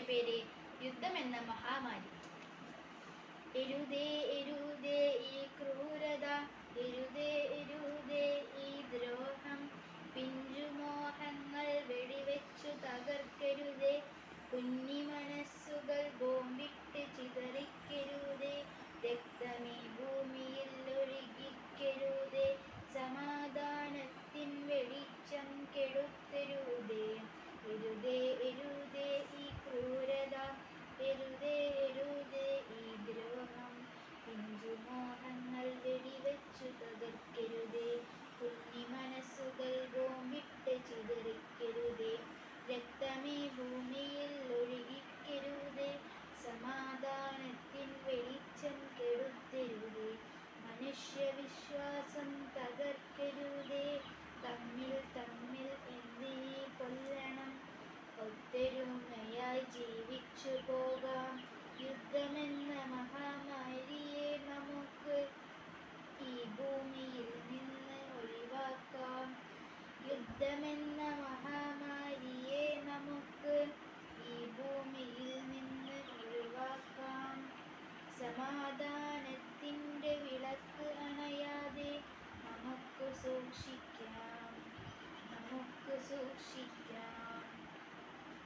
പേര് യുദ്ധം എന്ന മഹാമാരി മനുഷ്യവിശ്വാസം തകർക്കരുതേ. തമ്മിൽ തമ്മിൽ എന്നീ കൊല്ലണം? ഒത്തൊരുമയായി ജീവിച്ചു പോകാം. യുദ്ധമെന്ന മഹാമാരിയെ നമുക്ക് ഈ ഭൂമിയിൽ നിന്ന് ഒഴിവാക്കാം. യുദ്ധമെന്ന മഹാമാരിയെ നമുക്ക് ഈ ഭൂമിയിൽ നിന്ന് ഒഴിവാക്കാം. സമാധാനത്തിന്റെ Versuch schickt, ja.